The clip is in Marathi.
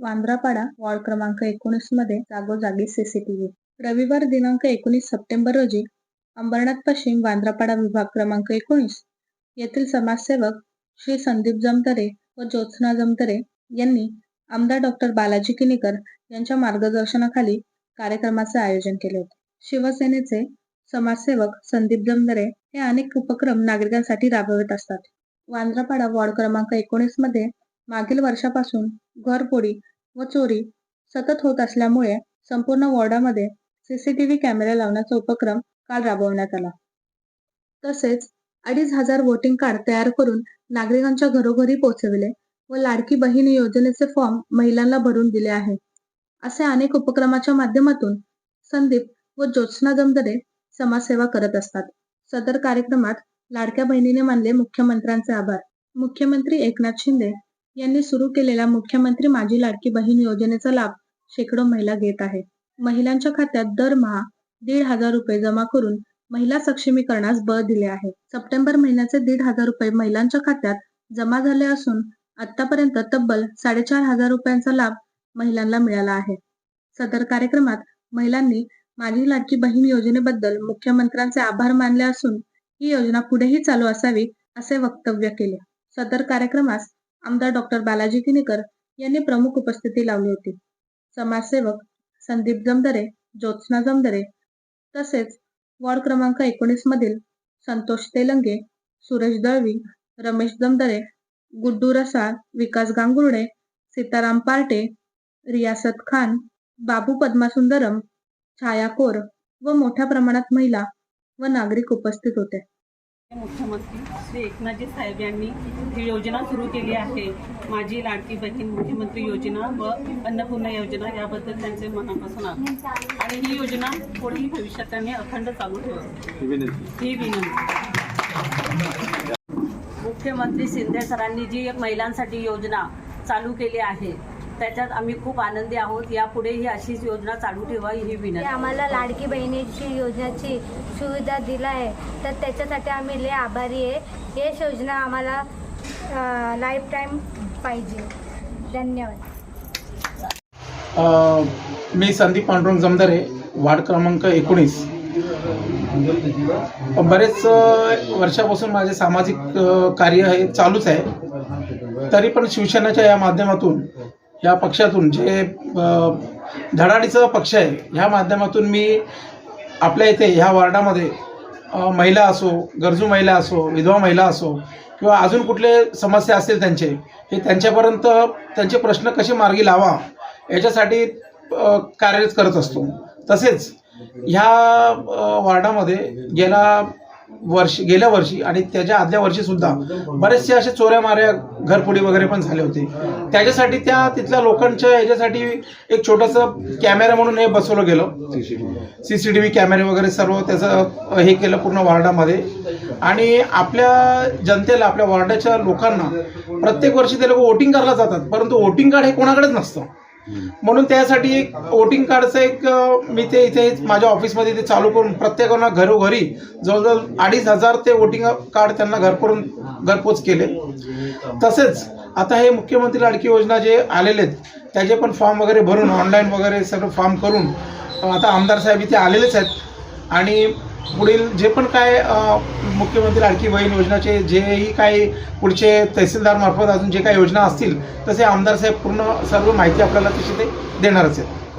वांद्रापाडा वॉर्ड क्रमांक एकोणीसमध्ये जागोजागी सीसीटीव्ही रविवार दिनांक एकोणीस सप्टेंबर रोजी अंबरनाथ पश्चिम वांद्रापाडा विभाग क्रमांक एकोणीस येथील समाजसेवक श्री संदीप जमतरे व ज्योत्स्ना जमतरे यांनी आमदार डॉक्टर बालाजी किनीकर यांच्या मार्गदर्शनाखाली कार्यक्रमाचे आयोजन केले होते. शिवसेनेचे समाजसेवक संदीप जमदरे हे अनेक उपक्रम नागरिकांसाठी राबवत असतात. वांद्रापाडा वॉर्ड क्रमांक एकोणीसमध्ये मागील वर्षापासून घरपोडी व चोरी सतत होत असल्यामुळे संपूर्ण वॉर्डामध्ये सीसीटीव्ही कॅमेरे लावण्याचा उपक्रम काल राबवण्यात आला. तसेच अडीच हजार वोटिंग कार्ड तयार करून नागरिकांच्या घरोघरी पोहोचविले व लाडकी बहीण योजनेचे फॉर्म महिलांना भरून दिले आहे. असे अनेक उपक्रमाच्या माध्यमातून संदीप व ज्योत्स्ना जमदरे समाजसेवा करत असतात. सदर कार्यक्रमात लाडक्या बहिणीने मानले मुख्यमंत्र्यांचे आभार. मुख्यमंत्री एकनाथ शिंदे यांनी सुरू केलेल्या मुख्यमंत्री माझी लाडकी बहीण योजनेचा लाभ शेकडो महिला घेत आहे महिलांच्या खात्यात दरमहा दीड हजार रुपये जमा करून महिला सक्षमीकरणास बळ दिले आहे. सप्टेंबर महिन्याचे दीड हजार रुपये महिलांच्या खात्यात जमा झाले असून आतापर्यंत तब्बल साडेचार हजार रुपयांचा लाभ महिलांना मिळाला आहे. सदर कार्यक्रमात महिलांनी माझी लाडकी बहीण योजनेबद्दल मुख्यमंत्र्यांचे आभार मानले असून ही योजना पुढेही चालू असावी असे वक्तव्य केले. सदर कार्यक्रमास आमदार डॉक्टर बालाजी किनीकर यांनी प्रमुख उपस्थिती लावली होती. समाजसेवक संदीप जमदरे ज्योत्स्ना जमदरे तसेच वॉर्ड क्रमांक एकोणीस मधील संतोष तेलंगे सुरेश दळवी रमेश जमदरे गुड्डू रसाळ विकास गांगुर्डे सीताराम पार्टे रियासत खान बाबू पद्मासुंदरम छाया कोर व मोठ्या प्रमाणात महिला व नागरिक उपस्थित होते. मुख्यमंत्री श्री एकनाथजी साहेब यांनी ही योजना सुरू केली आहे. माझी लाडकी बहीण मुख्यमंत्री योजना व अन्नपूर्णा योजना याबद्दल त्यांचे मनापासून आभार. आणि ही योजना पुढेही भविष्यात त्यांनी अखंड चालू ठेवावी ही विनंती. मुख्यमंत्री शिंदे सरांनी जी एक महिलांसाठी योजना चालू केली आहे त्याच्यात आम्ही खूप आनंदी आहोत. यापुढेही अशीच योजना चालू ठेवा ही विनंती. आम्हाला लाडकी बहिणीची योजनेची सुविधा दिला आहे तर त्याच्यासाठी आम्ही लय आभारी आहे. हेच योजना आम्हाला लाईफ टाईम पाहिजे. धन्यवाद. अ, मी संदीप पांडुरंग जमदारे वार्ड क्रमांक एकोणीस. बरेच वर्षापासून माझे सामाजिक कार्य हे चालूच आहे. तरी पण शिवसेनेच्या या माध्यमातून या पक्षातून जे धडाडीचा पक्ष आहे ह्या माध्यमातून मी आपल्या इथे ह्या वार्डामध्ये महिला असो गरजू महिला असो विधवा महिला असो किंवा अजून कुठले समस्या असतील त्यांचे हे त्यांच्यापर्यंत त्यांचे प्रश्न कसे मार्गी लावा याच्यासाठी कार्यरत करत असतो. तसेच ह्या वार्डामध्ये गेला वर्ष गेल्या वर्षी आणि त्याच्या आदल्या वर्षी सुद्धा बरेचसे असे चोऱ्या माऱ्या घरफोडी वगैरे पण झाले होते. त्याच्यासाठी त्या तिथल्या लोकांच्या याच्यासाठी एक छोटंसं कॅमेरा म्हणून हे बसवलं गेलं. सीसीटीव्ही कॅमेरे वगैरे सर्व त्याचं हे केलं पूर्ण वॉर्डामध्ये. आणि आपल्या जनतेला आपल्या वार्डाच्या लोकांना प्रत्येक वर्षी ते लोक वोटिंग करायला जातात परंतु वोटिंग कार्ड हे कोणाकडेच नसतं. म्हणून त्यासाठी एक वोटिंग कार्डचं एक मी ते इथे माझ्या ऑफिसमध्ये ते चालू करून प्रत्येकांना घरोघरी जवळजवळ अडीच हजार ते वोटिंग कार्ड त्यांना घरपोरून घरपोच केले. तसेच आता हे मुख्यमंत्री लाडकी योजना जे आलेले आहेत त्याचे पण फॉर्म वगैरे भरून ऑनलाईन वगैरे सगळं फॉर्म करून आता आमदार साहेब इथे आलेलेच आहेत. आणि पुढील जे पण काय मुख्यमंत्री लाडकी बहीण योजनाचे जेही काही पुढचे तहसीलदार मार्फत अजून जे काही योजना असतील तसे आमदार साहेब पूर्ण सर्व माहिती आपल्याला तशी ते देणारच आहेत.